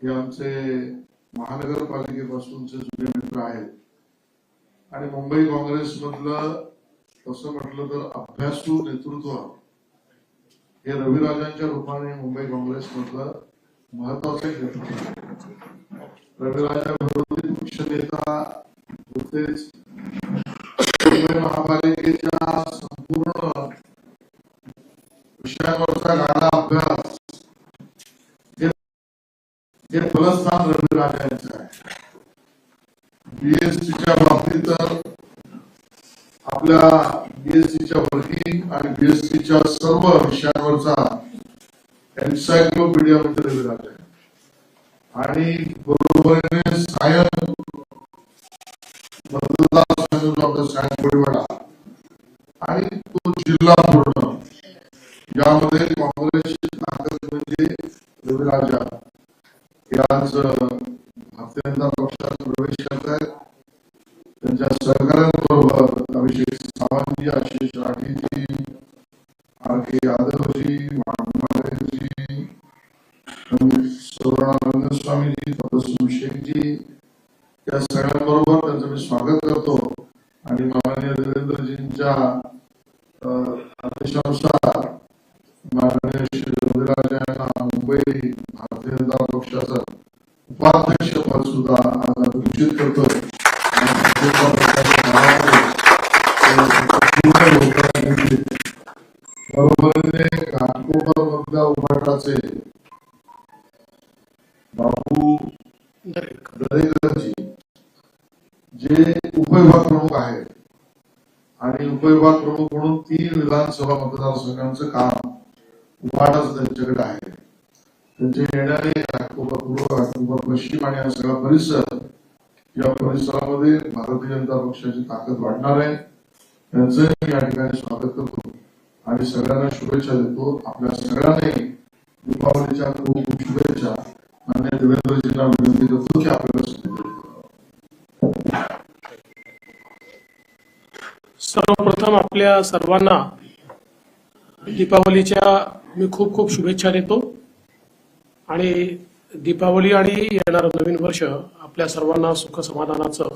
हे आमचे महानगरपालिकेपासूनचे जुने मित्र आहेत. आणि मुंबई काँग्रेस मधलं तसं म्हटलं तर अभ्यासू नेतृत्व हे रविराजांच्या रूपाने मुंबई काँग्रेसमधलं महत्वाचं घटक रविराजा विरोधी पक्ष नेता होतेच. मुंबई महापालिकेच्या संपूर्ण विषयांवरचा गाडा अभ्यास हे हे फलस्थान यांचं आहे. बीएससीच्या बाबतीत तर आपल्या बीएससीच्या वर्किंग आणि बीएससीच्या सर्व विषयांवरचा एन्सायक्लोपीडिया मध्ये रविराज आहे आणि बरोबरीने सायन मतदारसंघ सायन कोळीवाडा आणि तो जिल्हा पूर्ण यामध्ये काँग्रेसची ताकद म्हणजे रविराजा ते आज भारतीय पक्षात प्रवेश करत आहेत त्यांच्या सहकाऱ्यांबरोबर अभिषेक सावंतजी आशिष राठीजी आर के यादवजी मानमालेजी सुवर्णानंद स्वामीजी तपस्वी शेखजी या सगळ्यांबरोबर त्यांचं मी स्वागत करतो. आणि माननीय देवेंद्रजींच्या आदेशानुसार माननीय श्री रविराज यांना मुंबई भारतीय जनता पक्षाचं उपाध्यक्ष पद सुद्धा आज घोषित निश्चित करतोय. बरोबरीने घाटकोपर मधल्या उभाटाचे बापू दरेकरांची जे उपविभाग प्रमुख आहेत आणि उपविभाग प्रमुख म्हणून तीन विधानसभा मतदारसंघांचं काम उभाटाच त्यांच्याकडे आहे. त्यांचे येणारे पूर्व घाटकोपर पश्चिम आणि हा सगळा परिसर या परिसरामध्ये भारतीय जनता पक्षाची ताकद वाढणार आहे. त्यांचं या ठिकाणी स्वागत करतो. आणि सगळ्यांना शुभेच्छा देतो. आपल्या सगळ्यांनाही दीपावलीच्या खूप खूप शुभेच्छा. मान्य देवेंद्रजींना विनंती करतो की आपल्याला शुभेच्छा सर्वप्रथम आपल्या सर्वांना दीपावलीच्या मी खूप खूप शुभेच्छा देतो. आणि दीपावली आणि येणारं नवीन वर्ष आपल्या सर्वांना सुख समाधानाचं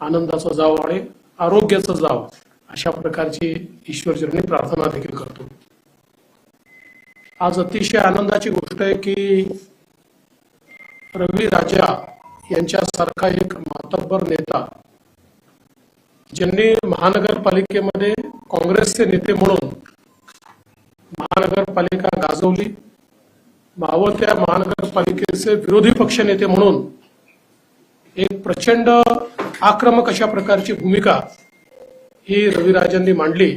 आनंदाचं जाव आणि आरोग्याचं जाव अशा प्रकारची ईश्वरचरणी प्रार्थना देखील करतो. आज अतिशय आनंदाची गोष्ट आहे की रवी राजा यांच्यासारखा एक मातब्बर नेता ज्यांनी महानगरपालिकेमध्ये काँग्रेसचे नेते म्हणून महानगरपालिका गाजवली. मावळत्या महानगरपालिकेचे विरोधी पक्ष नेते म्हणून एक प्रचंड आक्रमक अशा प्रकारची भूमिका ही रविराजांनी मांडली.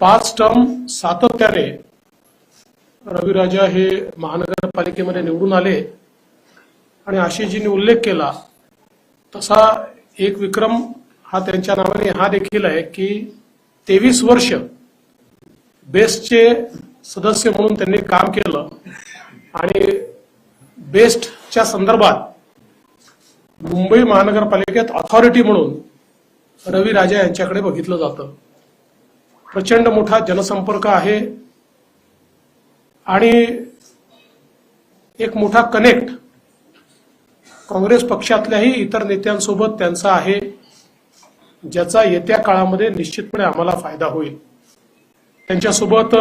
पाच टर्म सातत्याने रविराजा हे महानगरपालिकेमध्ये निवडून आले. आणि आशिषजींनी उल्लेख केला तसा एक विक्रम हा त्यांच्या नावाने हा देखील आहे की तेवीस वर्ष बेस्टचे सदस्य म्हणून त्यांनी काम केलं. आणि बेस्टच्या संदर्भात मुंबई महानगरपालिकेत ऑथॉरिटी म्हणून रवी राजा यांच्याकडे बघितलं जातं. प्रचंड मोठा जनसंपर्क आहे. आणि एक मोठा कनेक्ट काँग्रेस पक्षातल्याही इतर नेत्यांसोबत त्यांचा आहे ज्याचा येत्या काळामध्ये निश्चितपणे आम्हाला फायदा होईल. त्यांच्यासोबत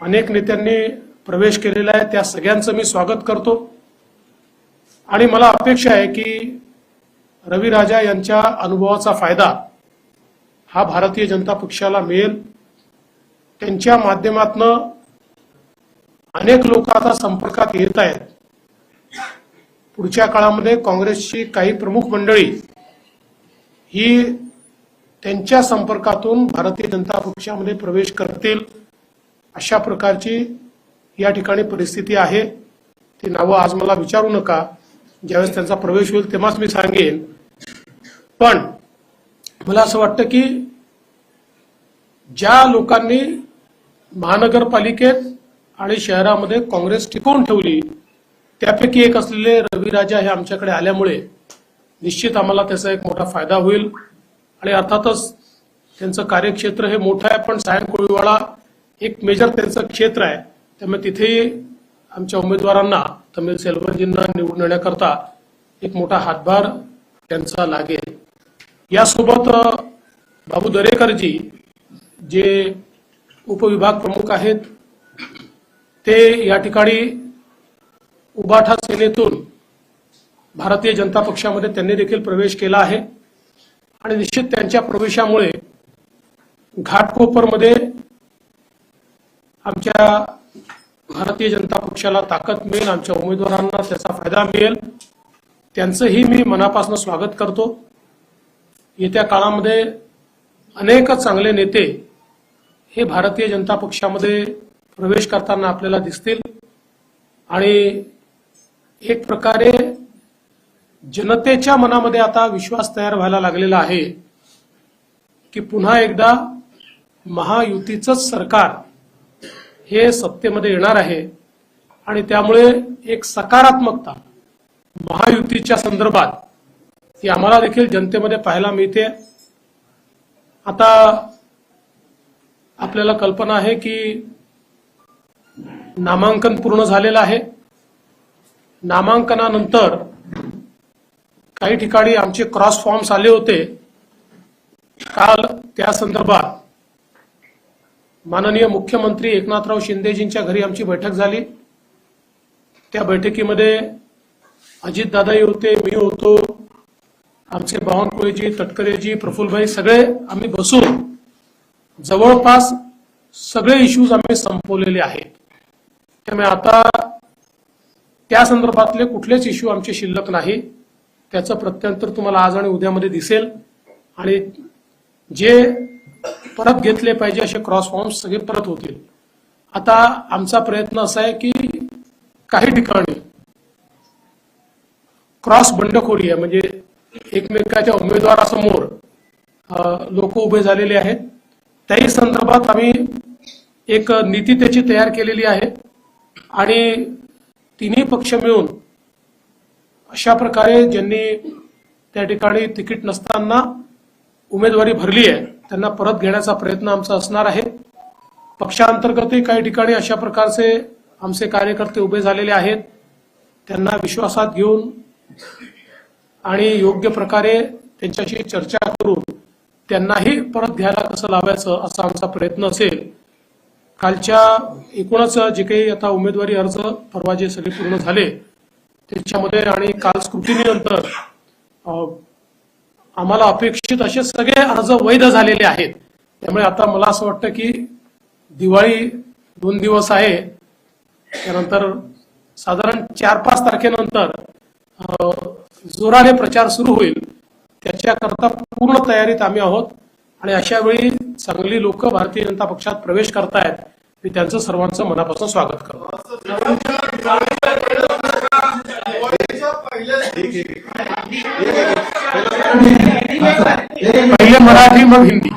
अनेक नेत्यांनी प्रवेश केलेला आहे. त्या सगळ्यांचं मी स्वागत करतो. आणि मला अपेक्षा आहे की रवी राजा यांच्या अनुभवाचा फायदा हा भारतीय जनता पक्षाला मिळेल. त्यांच्या माध्यमातनं अनेक लोक आता संपर्कात येत आहेत. पुढच्या काळामध्ये काँग्रेसची काही प्रमुख मंडळी ही त्यांच्या संपर्कातून भारतीय जनता पक्षामध्ये प्रवेश करतील. अशा प्रकारची या ठिकाणी परिस्थिती आहे. ती नावं आज मला विचारू नका. ज्यावेळेस त्यांचा प्रवेश होईल तेव्हाच मी सांगेन. पण मला असं वाटतं की ज्या लोकांनी महानगरपालिकेत आणि शहरामध्ये काँग्रेस टिकवून ठेवली त्यापैकी एक असलेले रविराजा हे आमच्याकडे आल्यामुळे निश्चित आम्हाला त्याचा एक मोठा फायदा होईल. आणि अर्थातच त्यांचं कार्यक्षेत्र हे मोठं आहे पण सायन कोळीवाडा एक मेजर त्यांचं क्षेत्र आहे. त्यामुळे तिथेही आमच्या उमेदवारांना तमिळ सेल्वनजींना निवडून येण्याकरता एक मोठा हातभार त्यांचा लागेल. यासोबत बाबू दरेकरजी जे उपविभाग प्रमुख आहेत ते या ठिकाणी उबाठा सेनेतून भारतीय जनता पक्षामध्ये त्यांनी देखील प्रवेश केला आहे. आणि निश्चित त्यांच्या प्रवेशामुळे घाटकोपरमध्ये आमच्या भारतीय जनता पक्षाला ताकद मिळेल आमच्या उमेदवारांना त्याचा फायदा मिळेल. त्यांचंही मी मनापासून स्वागत करतो. येत्या काळामध्ये अनेक चांगले नेते हे भारतीय जनता पक्षामध्ये प्रवेश करताना आपल्याला दिसतील. आणि एक प्रकारे जनतेच्या मनामध्ये आता विश्वास तयार व्हायला लागलेला आहे की पुन्हा एकदा महायुतीचंच सरकार हे सत्तेमध्ये येणार आहे. आणि त्यामुळे एक सकारात्मकता महायुतीच्या संदर्भात ती आम्हाला देखील जनतेमध्ये पाहायला मिळते. आता आपल्याला कल्पना आहे की नामांकन पूर्ण झालेलं आहे. नामांकनानंतर काही ठिकाणी आमचे क्रॉस फॉर्म्स आले होते. काल त्या संदर्भात माननीय मुख्यमंत्री एकनाथराव शिंदेजींच्या घरी आमची बैठक झाली. त्या बैठकीमध्ये अजितदादाही होते मी होतो. आमचे बावनकुळेजी तटकरेजी प्रफुल्लभाई सगळे आम्ही बसून जवळपास सगळे इश्यूज आम्ही संपवलेले आहेत. त्यामुळे आता त्या संदर्भातले कुठलेच इश्यू आमचे शिल्लक नाही. त्याचं प्रत्यंतर तुम्हाला आज आणि उद्यामध्ये दिसेल. आणि जे परत घेतले पाहिजे असे क्रॉस फॉर्म्स सगळे परत होतील. आता आमचा प्रयत्न असा आहे की काही ठिकाणी क्रॉस बंडखोरी आहे म्हणजे एकमेकाच्या उमेदवारासमोर लोक उभे झालेले आहेत. त्याही संदर्भात आम्ही एक नीती त्याची तयार केलेली आहे आणि तिन्ही पक्ष मिळून अशा प्रकारे ज्यांनी त्या ठिकाणी तिकीट नसताना उमेदवारी भरली आहे त्यांना परत घेण्याचा प्रयत्न आमचा असणार आहे. पक्षांतर्गतही काही ठिकाणी अशा प्रकारचे आमचे कार्यकर्ते उभे झालेले आहेत. त्यांना विश्वासात घेऊन आणि योग्य प्रकारे त्यांच्याशी चर्चा करून त्यांनाही परत घ्यायला कसं लावायचं असा आमचा प्रयत्न असेल. कालच्या एकूणच जे काही आता उमेदवारी अर्ज परवा जे सगळे पूर्ण झाले त्याच्यामध्ये आणि काल स्क्रुटिनीनंतर आम्हाला अपेक्षित असे सगळे अर्ज वैध झालेले आहेत. त्यामुळे आता मला असं वाटतं की दिवाळी दोन दिवस आहे. त्यानंतर साधारण चार पाच तारखेनंतर जोराने प्रचार सुरू होईल. त्याच्याकरता पूर्ण तयारीत आम्ही आहोत. आणि अशा वेळी चांगली लोक भारतीय जनता पक्षात प्रवेश करतायत मी त्यांचं सर्वांचं मनापासून स्वागत करतो. पहिले मराठी मग हिंदी.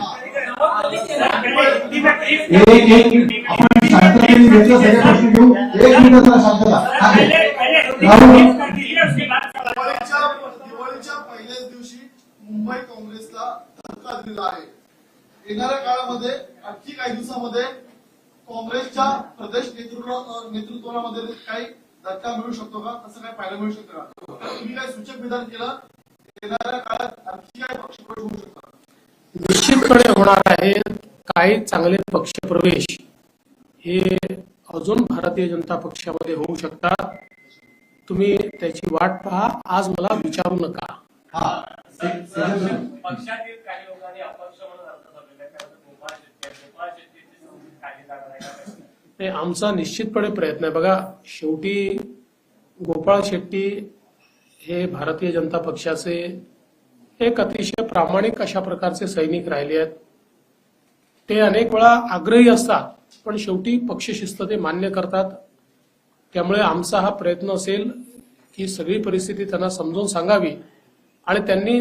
एक एक आपण शांततेने घेतलं सगळे प्रश्न घेऊ एक मिनिट. जरा शांतता दिवाळीच्या पहिल्याच दिवशी मुंबई काँग्रेसला धक्का दिला आहे येणाऱ्या काळामध्ये आणखी काही दिवसामध्ये काँग्रेसच्या प्रदेश नेतृत्व नेतृत्वामध्ये काही धक्का मिळू शकतो का? असं काय पाहायला मिळू शकतं का? तुम्ही काय सूचक विधान केलं? येणाऱ्या काळात आणखी काय पक्षप्रवेश होऊ शकतात निश्चितपणे होणार आहे. काही चांगले पक्षप्रवेश हे अजून भारतीय जनता पक्षामध्ये होऊ शकतात. तुम्ही त्याची वाट पहा. आज मला विचारू नका. हा. पक्षातील काही लोकांनी अपक्ष म्हणून अर्ज नाही, आमचा निश्चितपणे प्रयत्न आहे. बघा शेवटी गोपाळ शेट्टी हे भारतीय जनता पक्षाचे एक अतिशय प्रामाणिक अशा प्रकारचे सैनिक राहिले आहेत. ते अनेक वेळा आग्रही असतात पण शेवटी पक्षशिस्त ते मान्य करतात. त्यामुळे आमचा हा प्रयत्न असेल की सगळी परिस्थिती त्यांना समजून सांगावी आणि त्यांनी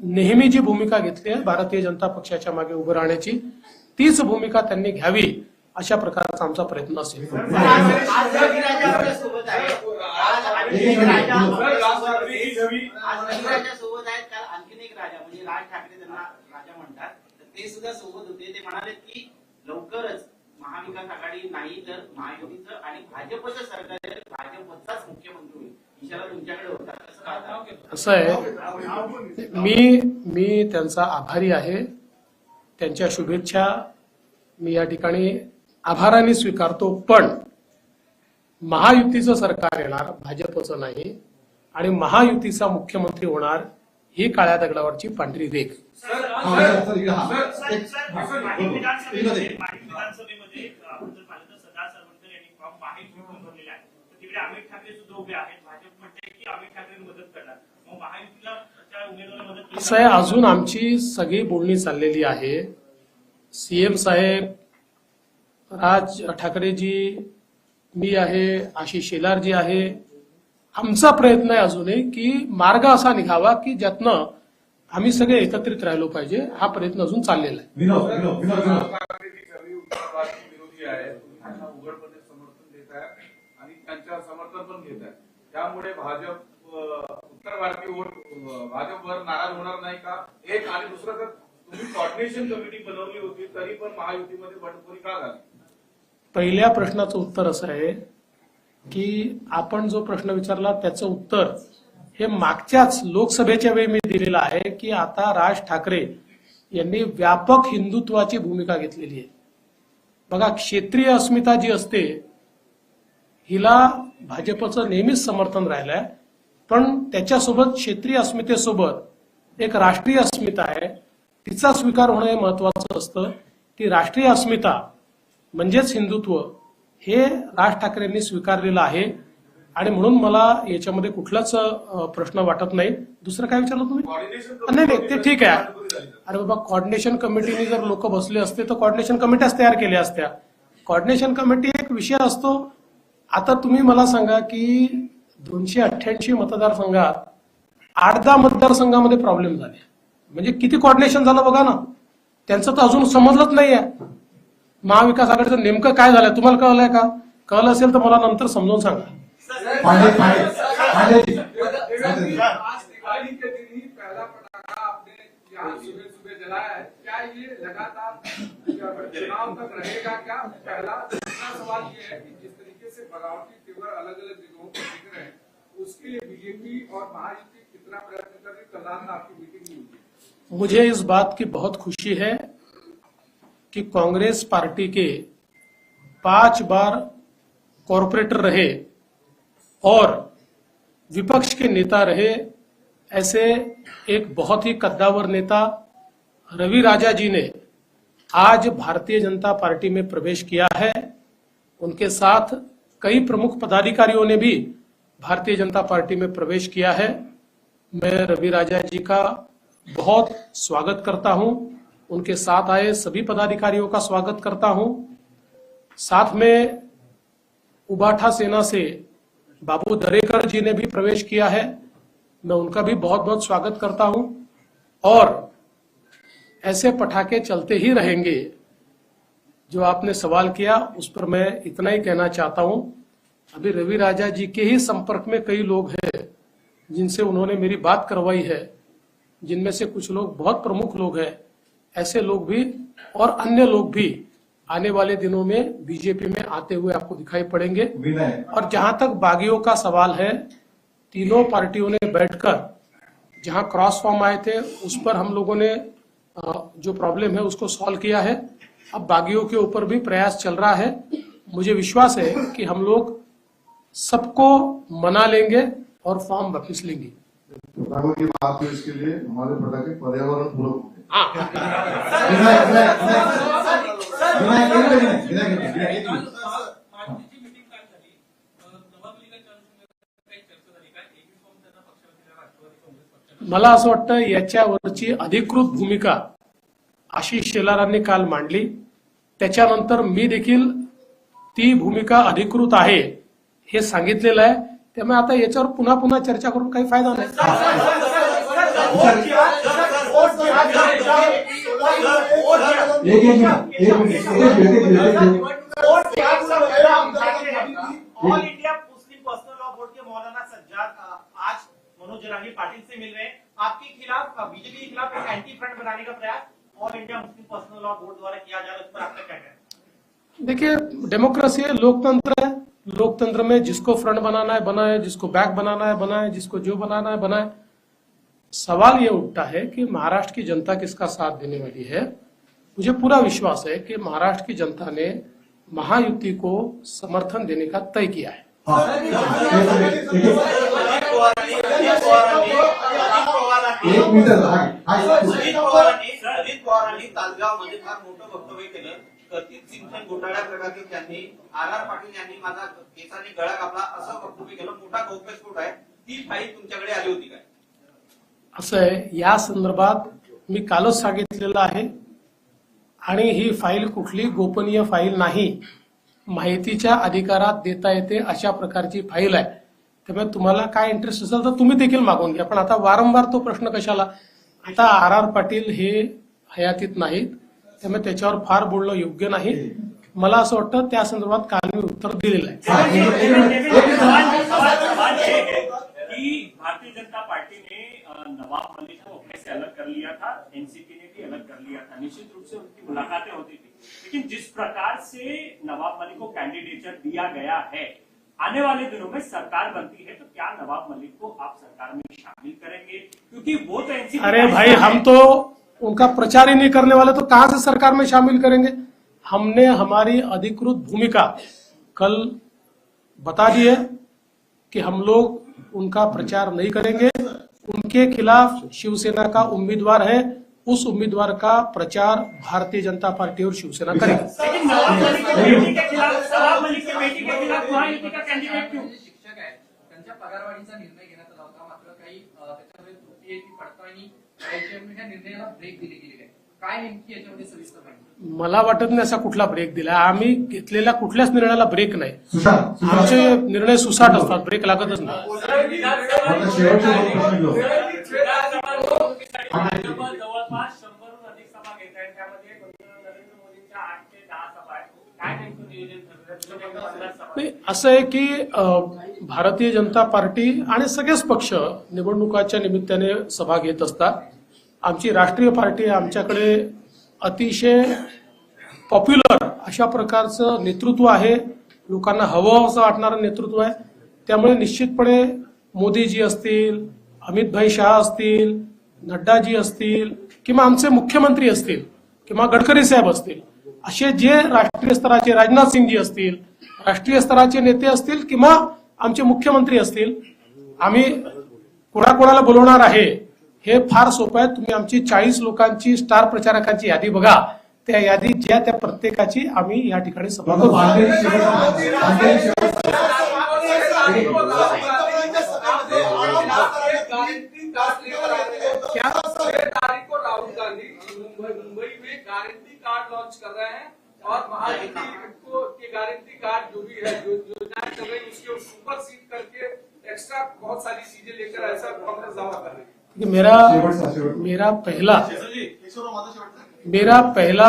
नेहमी जी भूमिका घेतली आहे भारतीय जनता पक्षाच्या मागे उभं राहण्याची तीच भूमिका त्यांनी घ्यावी. अशा प्रकारचा आमचा प्रयत्न असेल. ते सुद्धा सोबत होते ते म्हणाले की लवकरच महाविकास आघाडी नाही तर महायुतीचं आणि भाजपचं सरकार भाजपचाच मुख्यमंत्री होईल असं आहे. मी मी त्यांचा आभारी आहे. त्यांच्या शुभेच्छा मी या ठिकाणी आभाराने स्वीकारतो पण महायुतीचं सरकार येणार भाजपचं नाही आणि महायुतीचा मुख्यमंत्री होणार ही काळ्या दगडावरची पांढरी रेख. हा, हा. हा, असं आहे अजून आमची सगळी बोलणी चाललेली आहे. सीएम साहेब राज ठाकरेजी मी आहे आशिष शेलारजी आहे आमचा प्रयत्न आहे अजूनही की मार्ग असा निघावा की ज्यातनं आम्ही सगळे एकत्रित राहिलो पाहिजे हा प्रयत्न अजून चाललेला आहे. विनोद विनोद विनोद विनोद. ठाकरेंनी सगळी उत्तरवादी विरोधी आहे तुम्ही त्यांना उघडपणे समर्थन देत आहे आणि त्यांच्या समर्थन पण घेत आहे त्यामुळे भाजप उत्तर भारतीय वोट भाजपवर नाराज होणार नाही का? एक आणि दुसरं तर तुम्ही कॉर्डिनेशन कमिटी बनवली होती तरी पण महायुतीमध्ये बंडखोरी का झाली? पहिल्या प्रश्नाचं उत्तर असं आहे की आपण जो प्रश्न विचारला त्याचं उत्तर हे मागच्याच लोकसभेच्या वेळी मी दिलेलं आहे की आता राज ठाकरे यांनी व्यापक हिंदुत्वाची भूमिका घेतलेली आहे. बघा क्षेत्रीय अस्मिता जी असते हिला भाजपचं नेहमीच समर्थन राहिलंय पण त्याच्यासोबत क्षेत्रीय अस्मितेसोबत एक राष्ट्रीय अस्मिता आहे. तिचा स्वीकार होणं हे महत्वाचं असतं ती राष्ट्रीय अस्मिता म्हणजेच हिंदुत्व हे राज ठाकरेंनी स्वीकारलेलं आहे. आणि म्हणून मला याच्यामध्ये कुठलाच प्रश्न वाटत नाही. दुसरं काय विचारलं तुम्ही? नाही नाही ते ठीक आहे. अरे बाबा कॉर्डिनेशन कमिटीने जर लोक बसले असते तर कॉर्डिनेशन कमिट्याच तयार केल्या असत्या. कॉर्डिनेशन कमिटी एक विषय असतो. आता तुम्ही मला सांगा की दोनशे अठ्ठ्याऐंशी मतदारसंघात आठ दहा मतदारसंघामध्ये प्रॉब्लेम झाले. म्हणजे किती कॉर्डिनेशन झालं बघा ना. त्यांचं तर अजून समजलंच नाहीये. महाविकास आघाडीचं नेमकं काय तुम्हाला कळलंय का? कळलं असेल तर मला नंतर समजावून सांगा. ही सुबह सुबह जलाया है क्या ये लगातार चुनाव तक रहेगा क्या पहला दूसरा सवाल ये है कि जिस तरीके से बगावती तेवर अलग अलग जगहों पर दिख रहे हैं उसके लिए बीजेपी और महायुति कितना प्रयत्न कर रही कल रात में आपकी मीटिंग नहीं हुई मुझे इस बात की बहुत खुशी है कि कांग्रेस पार्टी के पाँच बार कॉरपोरेटर रहे और विपक्ष के नेता रहे, ऐसे एक बहुत ही कद्दावर नेता रवि राजा जी ने आज भारतीय जनता पार्टी में प्रवेश किया है। उनके साथ कई प्रमुख पदाधिकारियों ने भी भारतीय जनता पार्टी में प्रवेश किया है। मैं रवि राजा जी का बहुत स्वागत करता हूँ। उनके साथ आए सभी पदाधिकारियों का स्वागत करता हूँ। साथ में उबाठा सेना से बाबू दरेकर जी ने भी प्रवेश किया है। मैं उनका भी बहुत बहुत स्वागत करता हूँ। और ऐसे पटाखे चलते ही रहेंगे। जो आपने सवाल किया, उस पर मैं इतना ही कहना चाहता हूँ। अभी रवि राजा जी के ही संपर्क में कई लोग हैं, जिनसे उन्होंने मेरी बात करवाई है। जिनमें से कुछ लोग बहुत प्रमुख लोग हैं। ऐसे लोग भी और अन्य लोग भी आने वाले दिनों में बीजेपी में आते हुए आपको दिखाई पड़ेंगे। और जहाँ तक बागियों का सवाल है तीनों पार्टियों ने बैठकर जहाँ क्रॉस फॉर्म आए थे उस पर हम लोगों ने जो प्रॉब्लम है उसको सॉल्व किया है। अब बागियों के ऊपर भी प्रयास चल रहा है। मुझे विश्वास है कि हम लोग सबको मना लेंगे और फॉर्म वापिस लेंगे। बात है इसके लिए हमारे पर्यावरण हाँ मला असं वाटतं याच्यावरची अधिकृत भूमिका आशिष शेलारांनी काल मांडली त्याच्यानंतर मी देखील ती भूमिका अधिकृत आहे हे सांगितलेलं आहे त्यामुळे आता याच्यावर पुन्हा पुन्हा चर्चा करून काही फायदा नाही एक एक मिनिट एक मिनिट एक minute all India Muslim personal law board के मौलाना सज्जाद आज मनोज जरांगी पाटिल से मिल रहे हैं। आपके खिलाफ बीजेपी के खिलाफ एक एंटी फ्रंट बनाने का प्रयास All India Muslim Personal Law Board द्वारा किया जा रहा है उस पर आपका क्या कहना है? देखिए डेमोक्रेसी है लोकतंत्र है। लोकतंत्र में जिसको फ्रंट बनाना है बनाए जिसको बैक बनाना है बनाए जिसको जो बनाना है बनाए। सवाल ये उठता है कि महाराष्ट्र की जनता किसका साथ देने वाली है? मुझे पूरा विश्वास है कि महाराष्ट्र की जनता ने महायुति को समर्थन देने का तय किया है। हा. एक मिनिट, एक मिनिट हाय, हाय. अजित पवारांनी अजित पवारांनी तासगावमध्ये फार मोठं वक्तव्य केलं. कथित सिंचन घोटाळ्या प्रकरणी त्यांनी आर आर पाटील यांनी माझा केसाने गळा कापला असं वक्तव्य केलं. मोठा गौप्यस्फोट आहे. ती फाईल तुमच्याकडे आली होती काय? असं आहे या संदर्भात मी कालच सांगितलेलं आहे. आणि ही फाईल कुठली गोपनीय फाईल नाही. माहितीच्या अधिकारात देता येते अशा प्रकारची फाईल आहे. त्यामुळे तुम्हाला काय इंटरेस्ट असेल तर तुम्ही देखील मागून घ्या. पण आता वारंवार तो प्रश्न कशाला? आता आर आर पाटील हे हयातीत नाहीत. त्यामुळे त्याच्यावर फार बोलणं योग्य नाही. मला असं वाटतं त्या संदर्भात काल मी उत्तर दिलेलं आहे. भारतीय जनता पार्टी ने नवाब मलिक को अपने से अलग कर लिया था. एनसीपी ने भी अलग कर लिया था. निश्चित रूप से मुलाकातें होती थी। लेकिन जिस प्रकार से नवाब मलिक को कैंडिडेचर दिया गया है आने वाले दिनों में सरकार बनती है तो क्या नवाब मलिक को आप सरकार में शामिल करेंगे? क्योंकि वो तो एनसीपी अरे भाई हम तो उनका प्रचार ही नहीं करने वाले तो कहाँ से सरकार में शामिल करेंगे? हमने हमारी अधिकृत भूमिका कल बता दी है कि हम लोग उनका प्रचार नहीं करेंगे। उनके खिलाफ शिवसेना का उम्मीदवार है उस उम्मीदवार का प्रचार भारतीय जनता पार्टी और शिवसेना करेगी। मला वाटत नाही असा कुठला ब्रेक दिला. आम्ही घेतलेल्या कुठल्याच निर्णयाला ब्रेक नाही. आमचे निर्णय सुसाट असतात. ब्रेक लागतच नाही. जवळपास शंभरहून अधिक सभा घेत आहेत त्यामध्ये नरेंद्र मोदींच्या आठ ते दहा सभा आहेत. काय नियोजन नाही असं आहे की भारतीय जनता पार्टी आणि सगळेच पक्ष निवडणुकाच्या निमित्ताने सभा घेत असतात. आमची राष्ट्रीय पार्टी आमच्याकडे अतिशय पॉप्युलर अशा प्रकारचं नेतृत्व आहे. लोकांना हवं असं वाटणारं नेतृत्व आहे. त्यामुळे निश्चितपणे मोदीजी असतील अमित भाई शहा असतील नड्डाजी असतील किंवा आमचे मुख्यमंत्री असतील किंवा गडकरी साहेब असतील असे जे राष्ट्रीय स्तराचे राजनाथ सिंगजी असतील राष्ट्रीय स्तराचे नेते असतील किंवा आमचे मुख्यमंत्री असतील आम्ही कोणाकोणाला बोलवणार आहे हे फार सोपं आहे. तुम्ही आमची चाळीस लोकांची स्टार प्रचारकांची यादी बघा. त्या यादीत ज्या त्या प्रत्येकाची आम्ही या ठिकाणी सभा शेवटचा तारीख को राहुल गांधी मुंबई में गारंटी कार्ड लॉन्च कर रहे हैं और महायुति को गारंटी कार्ड जो भी है चल रही उसके ऊपर सीट करके एक्स्ट्रा बहुत सारी चीज़ें लेकर ऐसा कांग्रेस दावा कर रही है मेरा मेरा पहला मेरा पहला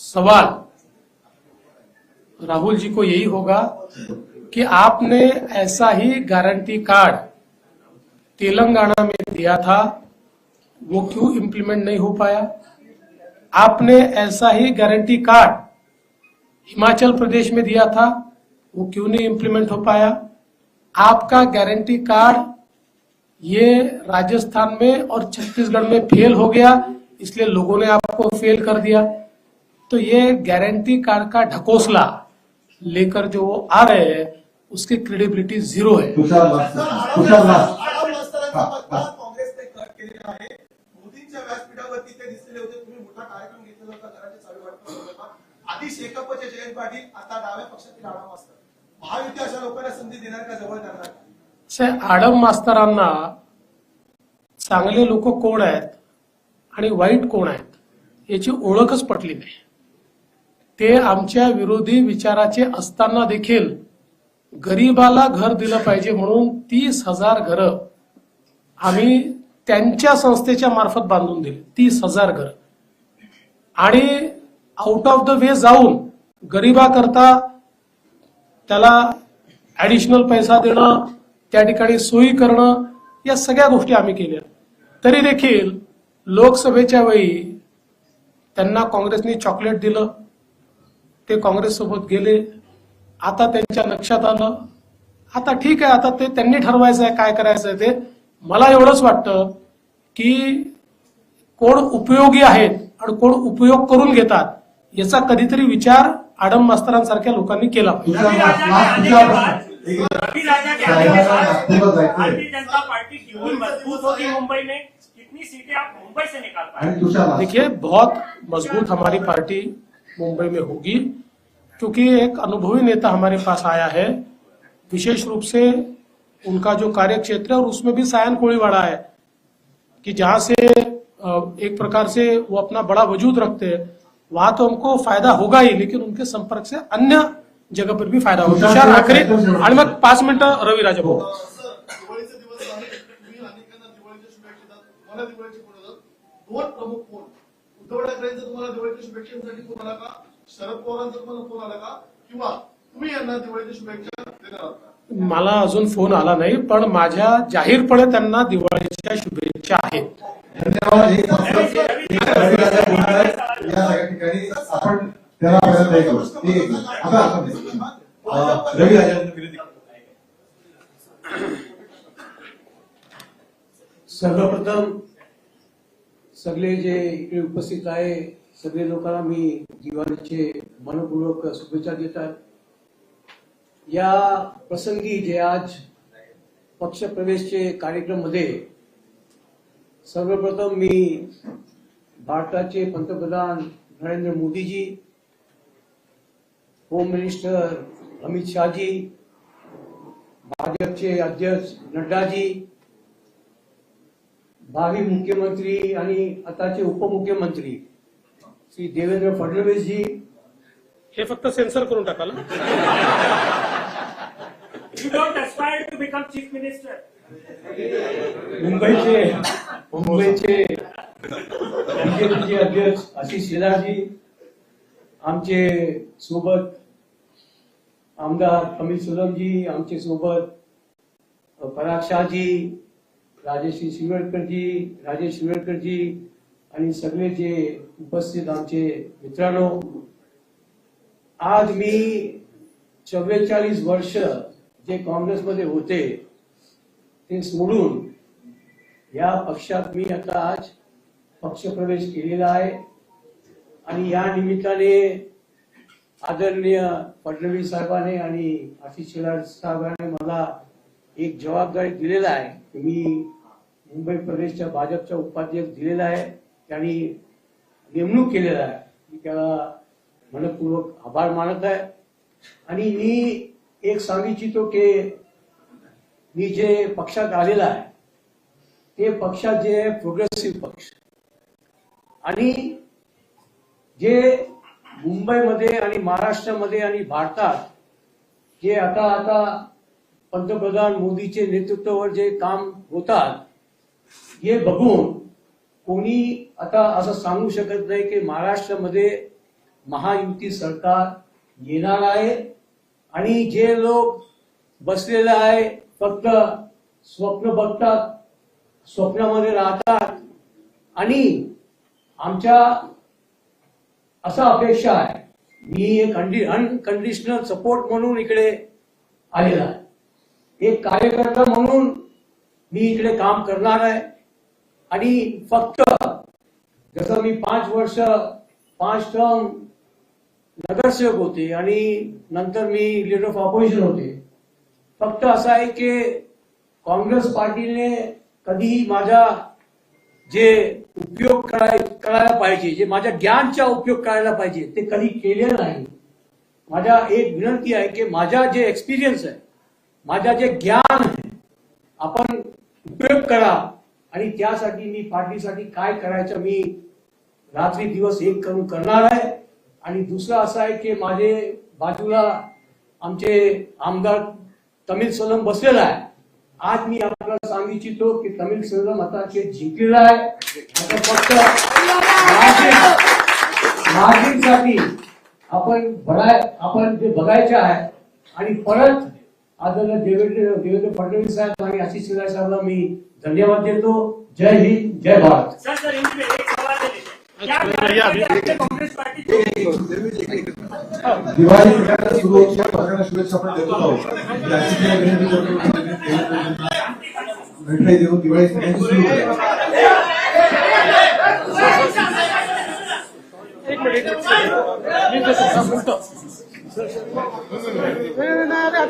सवाल राहुल जी को यही होगा कि आपने ऐसा ही गारंटी कार्ड तेलंगाना में दिया था, वो क्यों इम्प्लीमेंट नहीं हो पाया? आपने ऐसा ही गारंटी कार्ड हिमाचल प्रदेश में दिया था, वो क्यों नहीं इम्प्लीमेंट हो पाया? आपका गारंटी कार्ड ये राजस्थान में और छत्तीसगढ़ में फेल हो गया, इसलिए लोगों ने आपको फेल कर दिया। तो ये गारंटी कार्ड का ढकोसला लेकर जो वो आ रहे हैं, उसकी क्रेडिबिलिटी ज़ीरो है। हा, हा. काँग्रेसने कट केलेला आहे. मोदींच्या व्यासपीठावरती ते दिसलेले होते. तुम्ही मोठा कार्यक्रम घेतलेला होता घराचे चालू वाटत आधी शेकापचे जयंत पाटील आता डाव्या पक्षातील आढावा असतात महायुती अशा लोकांना संधी देणार का जवळ करणार? का? से आडम मास्तरांना चांगले लोक कोण आहेत आणि वाईट कोण आहेत याची ओळखच पटली नाही. ते आमच्या विरोधी विचाराचे असताना देखील गरीबाला घर दिलं पाहिजे म्हणून तीस हजार घरं आम्ही त्यांच्या संस्थेच्या मार्फत बांधून दिले. तीस हजार घर. आणि आउट ऑफ द वे जाऊन गरिबाकरता त्याला ऍडिशनल पैसा देणं त्या ठिकाणी सोयी करणं या सगळ्या गोष्टी आम्ही केल्या. तरी देखील लोकसभेच्या वेळी त्यांना काँग्रेसने चॉकलेट दिलं. ते काँग्रेस सोबत गेले. आता त्यांच्या लक्षात आलं. आता ठीक आहे आता ते त्यांनी ठरवायचं आहे काय करायचं आहे ते. मला एवढंच वाटतं की कोण उपयोगी आहेत आणि कोण उपयोग करून घेतात याचा कधीतरी विचार आडम मास्तरांसारख्या लोकांनी केला. देखिए बहुत मजबूत हमारी पार्टी मुंबई में होगी क्योंकि एक अनुभवी नेता हमारे पास आया है विशेष रूप से उनका जो कार्य क्षेत्र है और उसमें भी सायन कोळीवाड़ा है कि जहाँ से एक प्रकार से वो अपना बड़ा वजूद रखते हैं, वहाँ तो हमको फ़ायदा होगा ही, लेकिन उनके संपर्क से अन्य जगह पर भी फ़ायदा होगा। तुषार आखरे, आणि पाच मिनिटं रवी राजा भाऊ शरद तुम्हाला फ़ोन आला का किंवा तुम्ही यांना दिवाळीच्या शुभेच्छा देणार मला अजून फोन आला नाही पण माझ्या जाहीरपणे त्यांना दिवाळीच्या शुभेच्छा आहेत आहे. सर्वप्रथम सगळे जे इकडे उपस्थित आहे सगळे लोकांना मी दिवाळीचे मनपूर्वक शुभेच्छा देतात या प्रसंगी जे आज पक्षप्रवेशचे कार्यक्रममध्ये सर्वप्रथम मी भारताचे पंतप्रधान नरेंद्र मोदीजी होम मिनिस्टर अमित शहाजी भाजपचे अध्यक्ष नड्डाजी भावी मुख्यमंत्री आणि आताचे उपमुख्यमंत्री श्री देवेंद्र फडणवीसजी. हे फक्त सेन्सर करून टाकाल you don't aspire to become chief minister मुंबईचे मुंबईचे बीजेपीचे अध्यक्ष आशिष शेलारजी आमचे सोबत आमदार कमिल सुलमजी आमचे सोबत पराग शहाजी राजेश शिरवडकरजी राजेश शिरवडकरजी आणि सगळे जे उपस्थित आमचे मित्रांनो आज मी चव्वेचाळीस वर्ष जे काँग्रेसमध्ये होते ते सोडून या पक्षात मी आता आज पक्षप्रवेश केलेला आहे. आणि या निमित्ताने आदरणीय फडणवीस साहेबांनी आणि आशिष शेलार साहेबांनी मला एक जबाबदारी दिलेला आहे. की मी मुंबई प्रदेशच्या भाजपचा उपाध्यक्ष दिलेला आहे. त्यांनी नेमणूक केलेला आहे. मी त्याला मनपूर्वक आभार मानत आहे. आणि मी एक सांगू इच्छितो की मी जे पक्षात आलेला आहे ते पक्षात जे प्रोग्रेसिव्ह पक्ष. आणि जे मुंबईमध्ये आणि महाराष्ट्रामध्ये आणि भारतात जे आता आता पंतप्रधान मोदीचे नेतृत्वावर जे काम होतात हे बघून कोणी आता असं सांगू शकत नाही की महाराष्ट्रामध्ये महायुती सरकार येणार आहे आणि जे लोक बसलेले आहे फक्त स्वप्न बघतात स्वप्नामध्ये राहतात. आणि आमच्या असा अपेक्षा आहे मी एक अनकंडिशनल सपोर्ट म्हणून इकडे आलेला आहे. एक कार्यकर्ता म्हणून मी इकडे काम करणार आहे. आणि फक्त जसं मी पाच वर्ष पाच टर्म नगरसेवक होते आणि नंतर मी लीडर ऑफ ऑपोजिशन होते. फक्त असं आहे की काँग्रेस पार्टीने कधीही माझा जे उपयोग कराय करायला पाहिजे जे माझ्या ज्ञानचा उपयोग करायला पाहिजे ते कधी केले नाही. माझ्या एक विनंती आहे की माझा जे एक्सपिरियन्स आहे माझ्या जे ज्ञान आहे आपण उपयोग करा आणि त्यासाठी मी पार्टीसाठी काय करायचं मी रात्री दिवस एक करून करणार आहे. आणि दुसरं असं आहे की माझे बाजूला आमचे आमदार तमिल सलम बसलेला आहे. आज मी आपल्याला सांगू इच्छितो की तमिल सलम आता ते जिंकलेला आहे आता फक्त मार्जिनसाठी आपण बघाय आपण ते बघायचे आहे आणि परत आदरणीय देवेंद्र देवेंद्र फडणवीस साहेब आणि आशिष शिंदे साहेबला मी धन्यवाद देतो. जय हिंद जय भारत. दिवाळी सगळ्यांना सुरू होती सगळ्यांना शुभेच्छा आपण देतो आहोत याची काही विनंती करतो मिठाई देऊन दिवाळी सगळ्यांची सुरू करा एक मिनिट एक मिनिट मी देतो, हा,